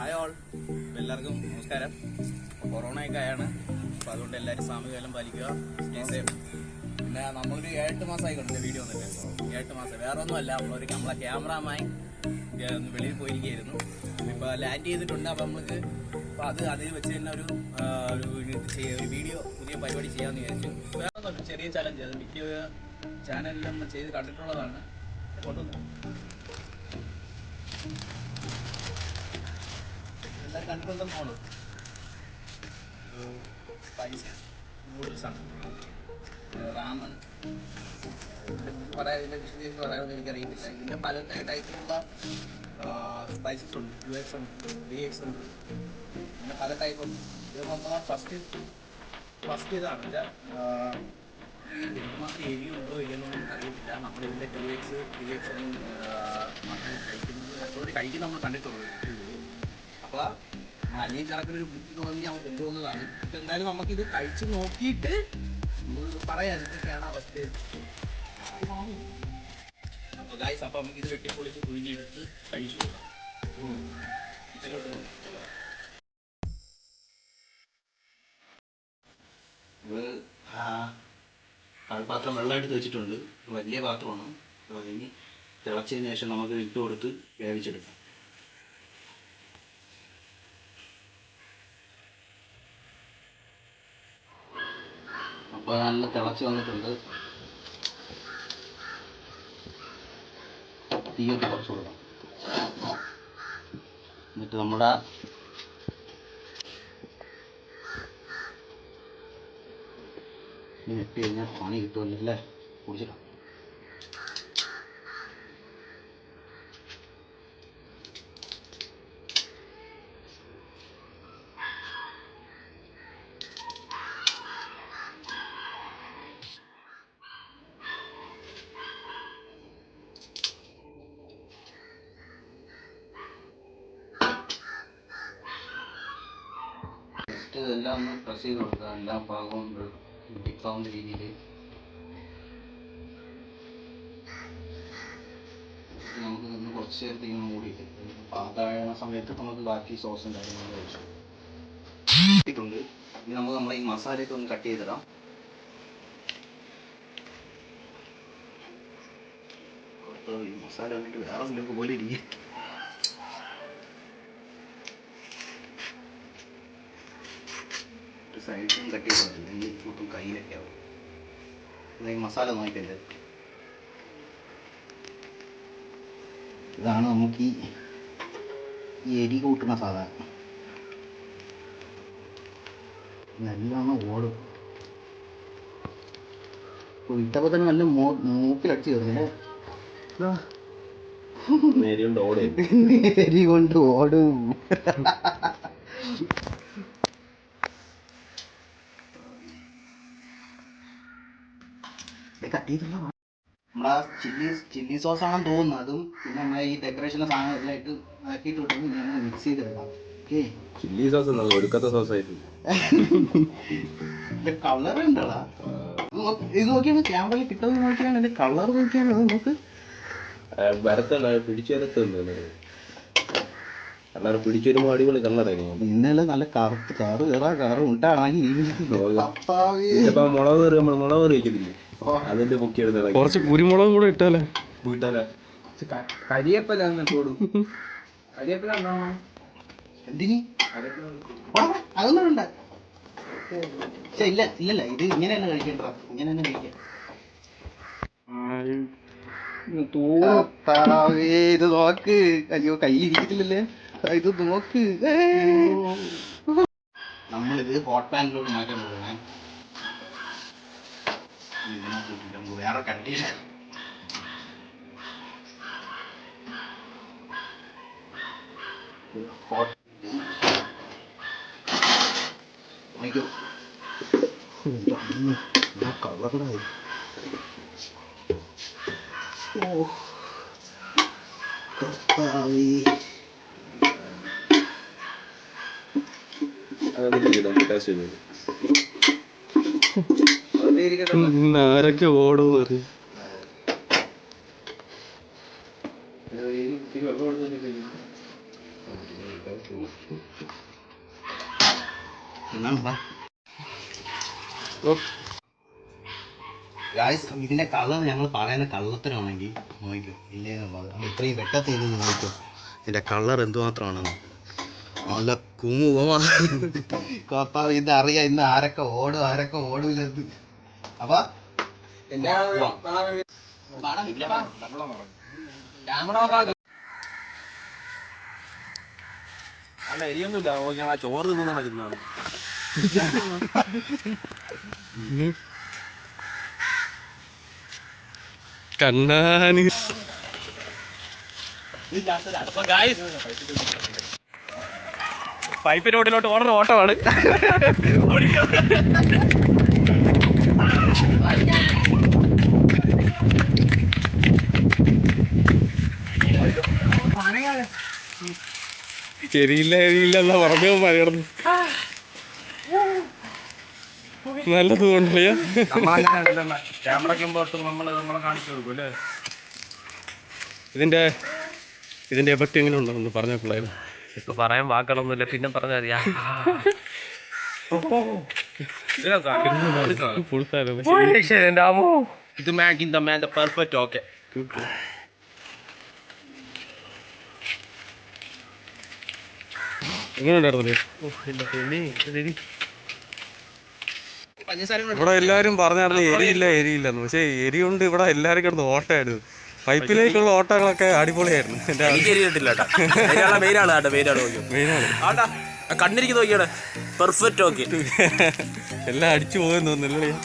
Hi all എല്ലാവർക്കും നമസ്കാരം. കൊറോണയൊക്കെ ആയാണ്. അപ്പോൾ അതുകൊണ്ട് എല്ലാവരും സാമൂഹികം പാലിക്കുക. സ്റ്റേ പിന്നെ നമ്മളൊരു ഏഴെട്ട് മാസമായി കൊണ്ടില്ല വീഡിയോ വന്നിട്ട്. ഏഴ് മാസം. വേറെ ഒന്നുമല്ല നമ്മളൊരു നമ്മളെ ക്യാമറമായി വെളിയിൽ പോയിരിക്കുകയായിരുന്നു. ഇപ്പോൾ ലാൻഡ് ചെയ്തിട്ടുണ്ട്. അപ്പോൾ നമ്മൾക്ക് അപ്പോൾ അത് അതിൽ വെച്ച് തന്നെ ഒരു ഒരു വീഡിയോ പുതിയ പരിപാടി ചെയ്യാമെന്ന് വിചാരിച്ചു. ചെറിയ ചലഞ്ച് അത് മിക്ക ചാനലിലും ചെയ്ത് കണ്ടിട്ടുള്ളതാണ്. എല്ലാം കണ്ടിട്ടുണ്ടെന്ന് തോന്നുന്നു സ്പൈസി നൂഡിൽസ് ആണ് റാമൺ പറയാതിന്റെ വിശദീകരിച്ച് പറയാമെന്ന് എനിക്കറിയത്തില്ല. ഇങ്ങനെ പല ടൈപ്പിലുള്ള സ്പൈസസ് ഉണ്ട്. യു എക്സ് ഉണ്ട് ബി എക്സ് ഉണ്ട്. പിന്നെ പല ടൈപ്പ് ഉണ്ട്. ഇത് നമ്മൾ ഫസ്റ്റ് ഫസ്റ്റ് ഇതാണ്. വെച്ചാൽ മാത്രം എരിയുണ്ടോ ഇല്ലെന്നൊന്നും നമുക്ക് അറിയത്തില്ല. നമ്മൾ ഇതിന്റെ ടു എക്സ് ത്രീ എക്സ് കഴിക്കുന്നത്. കഴിക്കുന്നത് നമ്മൾ കണ്ടിട്ടുള്ളൂ. അപ്പൊ അല്ലെങ്കിൽ ചിലക്കൊരു ബുദ്ധി തോന്നി അവൻ കൊണ്ടുവന്നതാണ് ഇപ്പൊ എന്തായാലും നമുക്കിത് കഴിച്ച് നോക്കിയിട്ട് പറയാം എന്തൊക്കെയാണ് അവസ്ഥ. അപ്പോൾ കഴിച്ചു പാത്രം വെള്ളമായിട്ട് വെച്ചിട്ടുണ്ട്. വലിയ പാത്രമാണ്. ഇനി തിളച്ചതിന് ശേഷം നമുക്ക് ഇട്ട് കൊടുത്ത് വേവിച്ചെടുക്കാം. അപ്പോൾ നല്ല തിളച്ച് വന്നിട്ടുണ്ട്. തീയൊക്കെ കുറച്ച് കൊടുക്കാം എന്നിട്ട് നമ്മുടെ ഇനി ഇട്ട് കഴിഞ്ഞാൽ പണി കിട്ടുമല്ലോ അല്ലേ? ഇതെല്ലാം ഒന്ന് പ്രസ് ചെയ്ത് കൊടുക്കുക എല്ലാ ഭാഗവും ഇപ്പാവുന്ന രീതിയിൽ നമുക്ക് നിന്ന് കുറച്ച് നേരത്തേക്ക് മൂടിയിട്ട് പാതാഴണ സമയത്ത് നമുക്ക് ബാക്കി സോസും കാര്യങ്ങളും കഴിച്ചു. ഇട്ടിട്ടുണ്ട്. ഇനി നമുക്ക് നമ്മളെ ഈ മസാലയൊക്കെ ഒന്ന് കട്ട് ചെയ്തിടാം. മസാല വേറെ എന്തെങ്കിലും പോലെ ഇരിക്കും ഒരു തട്ടി ചെയ്തിട്ടുണ്ട് അല്ലെങ്കിൽ മൊത്തം കയ്യിലൊക്കെ ആവും. അതായത് മസാല നോക്കിക്കല്ലേ ഇതാണ് നമുക്ക് ഈ എരി കൂട്ടുന്ന സാധനം. നല്ലോണം ഓടും. ഇപ്പോൾ ഇട്ടപ്പോൾ തന്നെ നല്ല മോ മൂക്കിലടിച്ച് കയറുന്നല്ലേ നേരിയുണ്ട് ഓടെ എരി കൊണ്ട് ഓടും. നമ്മളാ ചില്ലി ചില്ലി സോസ് ആണെന്ന് തോന്നുന്നു. അതും പിന്നെ നമ്മളെ ഈ ഡെക്കറേഷന്റെ സാധനം ഇതിലായിട്ട് ആക്കിയിട്ട് വിട്ടു മിക്സ് ചെയ്തെടുക്കാം. ഓക്കെ ചില്ലി സോസ് എന്നത് ഒടുക്കത്തെ സോസ് ആയിരുന്നു കളർ ഉണ്ടടാ. ഇത് നോക്കിയാണ് ക്യാമറയിൽ കിട്ടുന്നത് നോക്കിയാണ് എന്റെ കളർ നോക്കിയാണ് അത് നോക്ക്. വരത്തല്ല പിടിച്ചു വരത്തുണ്ട്. അല്ലാതെ പിടിച്ചു വരുമ്പോൾ അടിപൊളി കളറായിരുന്നു ഇന്നലെ നല്ല കറുത്ത് കറ് കയറാ കറ് ഉണ്ടാണെങ്കിൽ മുളക് കറി നമ്മൾ മുളക് കറി വെക്കത്തില്ലേ? അതിന്റെ എടുത്ത കുറച്ച് കുരുമുളക് കൂടെ ഇട്ടാലേ? വീട്ടാല. കരിയേപ്പല കരിയേപ്പല എന്തിനി? അതൊന്നും വേണ്ട. ഇല്ല ഇല്ലല്ല ഇത് ഇങ്ങനെ തന്നെ കഴിക്കണ്ട ഇങ്ങനെ തന്നെ കഴിക്കാം ഇത് നോക്ക്. അയ്യോ കൈ ഇരിക്കത്തില്ലല്ലേ. ഇത് നോക്ക്. നമ്മളിത് ഹോട്ട് പാനിലോട്ട് മാറ്റാൻ Imanatu bilang gue kan. Ayo. Udah nakal orang. Oh. Kembali. Ada di dalam kita sini. ആരൊക്കെ ഓടും അറിയും? ഇതിന്റെ കളർ ഞങ്ങൾ പറയുന്ന കള്ളത്തരമാണെങ്കിൽ ഇല്ലേ ഇത്രയും വെട്ടത്തിൽ ഇത് നോക്കിക്കോ. ഇതിന്റെ കളർ എന്തുമാത്രമാണെന്ന്. നല്ല കുമുഖമാണ് കർത്താവ് ഇത് അറിയാം ഇന്ന് ആരൊക്കെ ഓടും ആരൊക്കെ ഓടില്ല അപ്പൊ അല്ല എരിയൊന്നുമില്ല ഞാൻ ആ ചോറ് തിന്നു നടക്കുന്നതാണ് കണ്ണാന് പൈപ്പ് റോഡിലോട്ട് ഓടുന്ന ഓട്ടമാണ് ശരിയില്ല എരിയില്ല എന്നാ പറഞ്ഞു മറികടന്നു നല്ലത് കൊണ്ടല്ലയോ ഇതിന്റെ ഇതിന്റെ എഫക്റ്റ് എങ്ങനെ ഉണ്ടെന്ന് പറഞ്ഞോളായിരുന്നു ഇപ്പൊ പറയാൻ വാക്കുകളൊന്നുമില്ല പിന്നെ പറഞ്ഞാൽ മതിയാ. ഇത് making the man the perfect okay ഇവിടെ എല്ലാരും പറഞ്ഞായിരുന്നു എരിയില്ല എരിയില്ലെന്ന്. പക്ഷേ എരിയുണ്ട് കൊണ്ട് ഇവിടെ എല്ലാരും കിടന്ന് ഓട്ടമായിരുന്നു. പൈപ്പിലേക്കുള്ള ഓട്ടങ്ങളൊക്കെ അടിപൊളിയായിരുന്നു. എന്റെ നോക്കിയോ മെയിനാണ് ആണ്ടാ കണ്ണിരിക്കുന്ന നോക്കിയാണ് പെർഫെക്റ്റ് ഓക്കെ എല്ലാം അടിച്ചു പോകുന്നു നല്ലടിയാ